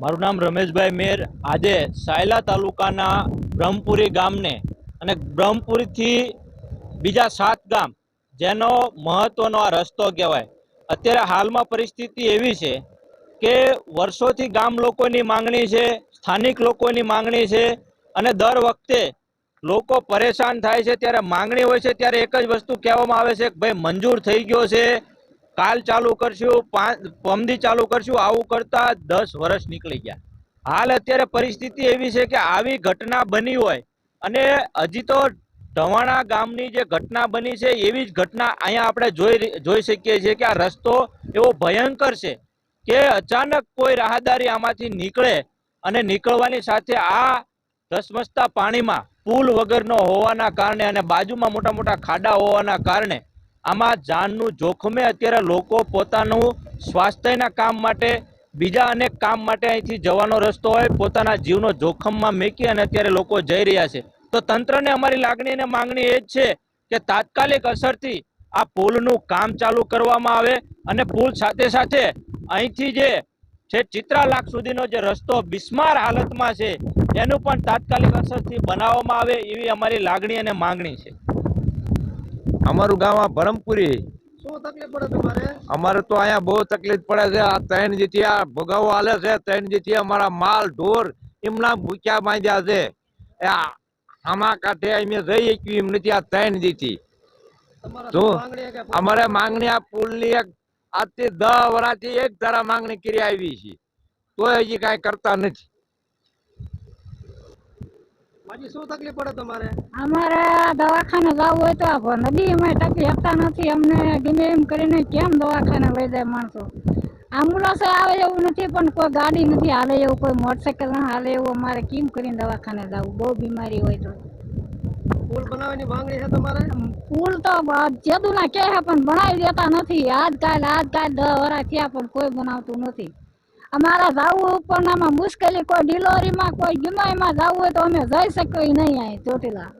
મારું નામ રમેશભાઈ મેર. આજે સાયલા તાલુકાના બ્રહ્મપુરી ગામને અને બ્રહ્મપુરીથી બીજા સાત ગામ જેનો મહત્વનો આ રસ્તો કહેવાય. અત્યારે હાલમાં પરિસ્થિતિ એવી છે કે વર્ષોથી ગામ લોકોની માંગણી છે, સ્થાનિક લોકોની માંગણી છે અને દર વખતે લોકો પરેશાન થાય છે. ત્યારે માંગણી હોય છે, ત્યારે એક જ વસ્તુ કહેવામાં આવે છે કે ભાઈ મંજૂર થઈ ગયો છે કાલ ચાલુ કરશું પમદી ચાલુ કરશું, આવું કરતા દસ વર્ષ નીકળી ગયા. હાલ અત્યારે પરિસ્થિતિ એવી છે કે આવી ઘટના બની હોય અને હજી તો ઢવાણા ગામની જે ઘટના બની છે, એવી જ ઘટના અહીંયા આપણે જોઈ જોઈ શકીએ છીએ કે આ રસ્તો એવો ભયંકર છે કે અચાનક કોઈ રાહદારી આમાંથી નીકળે અને નીકળવાની સાથે આ ધસમસતા પાણીમાં પુલ વગરનો હોવાના કારણે અને બાજુમાં મોટા મોટા ખાડા હોવાના કારણે આમાં જાનનું જોખમે અત્યારે લોકો પોતાનું સ્વાસ્થ્યના કામ માટે, બીજા અનેક કામ માટે અહીંથી જવાનો રસ્તો હોય, પોતાના જીવનો જોખમમાં મૂકી અને અત્યારે લોકો જઈ રહ્યા છે. તો તંત્રને અમારી લાગણી અને માંગણી એ જ છે કે તાત્કાલિક અસરથી આ પુલનું કામ ચાલુ કરવામાં આવે અને પુલ સાથે સાથે અહીંથી જે છે ચિત્રાલાખ સુધીનો જે રસ્તો બિસ્માર હાલતમાં છે, એનું પણ તાત્કાલિક અસરથી બનાવવામાં આવે એવી અમારી લાગણી અને માંગણી છે. અમારું ગામ આ ભરમપુરી. અમારે તો અહીંયા બહુ તકલીફ પડે છે. આ ત્રણ આ ભોગાવો હાલે છે ત્રણ જેથી અમારા માલ ઢોર એમના ભૂખ્યા બાંધ્યા છે. આમાં કાંઠે અમે જઈ શકીએ એમ નથી આ ત્રણ જેથી તમારા જો, શું અમારે માંગણી આ પુલની એક આજથી દસ વર્ષથી એક ધારા માંગણી કરી આવી છે. તોય હજી કાંઈ કરતા નથી. બાજી શું તકલીફ પડે તમારે? અમારે દવાખાને જવું હોય તો આ અમે ટકી શકતા નથી. અમને ગમે એમ કરીને કેમ દવાખાને લઈ જાય માણસો? એમ્બ્યુલન્સ આવે એવું નથી પણ કોઈ ગાડી નથી હાલે એવું કોઈ મોટરસાઇકલ ના હાલે એવું. અમારે કેમ કરીને દવાખાને જવું? બહુ બીમારી હોય તો. પુલ બનાવવાની માંગણી છે તમારે? પુલ તો જેદુના કહે પણ બનાવી દેતા નથી. આજ કાલ આજ કાલ દસ વર્ષ થયા પણ કોઈ બનાવતું નથી. અમારે જવું ઉપરનામાં મુશ્કેલી કોઈ ડિલોરીમાં કોઈ ગિમાઈમાં જવું હોય તો અમે જઈ શકીએ નહીં અહીં ચોટીલા.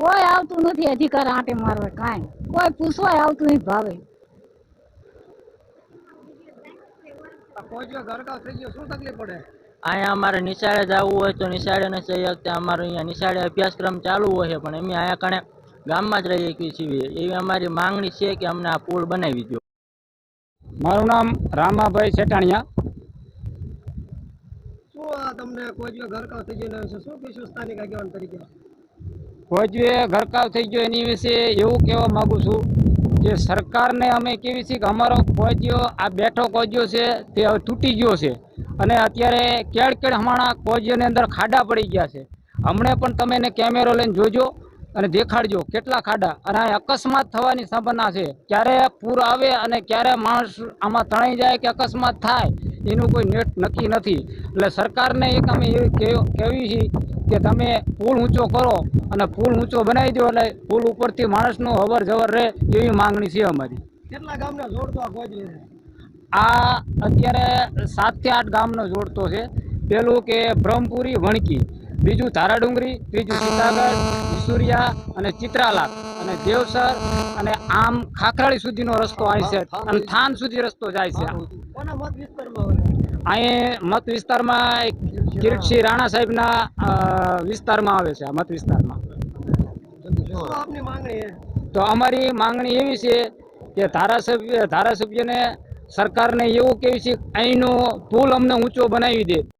કોઈ આવતું નથી અધિકાર આંટે મારવા કાંઈ. કોઈ પૂછવાય આવતું નહીં ભાવે. આ પહોંચ્યો ઘરકાવ થઈ ગયો શું તકલીફ પડે? અહીંયા અમારે નિશાળે જવું હોય તો નિશાળે ને જઈ શકતા અમારે અહીંયા નિશાળે અભ્યાસક્રમ ચાલુ હોય છે પણ અમે અહીંયા કણે ગામમાં જ રહીએ છીએ. એવી અમારી માંગણી છે કે અમને આ પુલ બનાવી દો મારું નામ રામાભાઈ સેટાણિયા શું આ તમને કોઈ ઘરકાવ થઈ ગયો એના વિશે શું કહીશું સ્થાનિક આગેવાન તરીકે? ગરકાવ થઈ ગયો એની વિશે એવું કહેવા માગું છું કે સરકારને અમે કેવી છે કે અમારો ફોજિયો આ બેઠો ફોજિયો છે તે હવે તૂટી ગયો છે. અને અત્યારે કેળ કેળ હમણાં ફોજિયોની અંદર ખાડા પડી ગયા છે. હમણાં પણ તમે એને કેમેરો લઈને જોજો. અને દેખાડજો કેટલા ખાડા. અને આ અકસ્માત થવાની સંભાવના છે. ક્યારે પૂર આવે અને ક્યારે માણસ આમાં તણાઈ જાય કે અકસ્માત થાય એનું કોઈ નેટ નક્કી નથી. એટલે સરકારને એક અમે એવી કહેવી છે કે તમે પુલ ઊંચો કરો અને પુલ ઊંચો બનાવી દો એટલે પુલ ઉપરથી માણસનું અવર જવર રહે એવી માંગણી છે અમારી. કેટલા ગામના જોડતો આ આ અત્યારે સાતથી આઠ ગામનો જોડતો છે. પેલું કે બ્રહ્મપુરી વણકી. બીજું ધારા ડુંગરી ત્રીજું સીતાગઢ, ઈસુરિયા અને ચિત્રાલા અને દેવસર અને આમ ખાખરાળી સુધીનો રસ્તો અહીં છે. અને થાન સુધી રસ્તો જાય છે. અહીં મત વિસ્તારમાં કિરીટસિંહ રાણા સાહેબના વિસ્તારમાં આવે છે મત વિસ્તારમાં. તો અમારી માંગણી એવી છે કે ધારાસભ્ય, ધારાસભ્યને સરકારને એવું કેવી છે અહીંનો પુલ અમને ઊંચો બનાવી દે.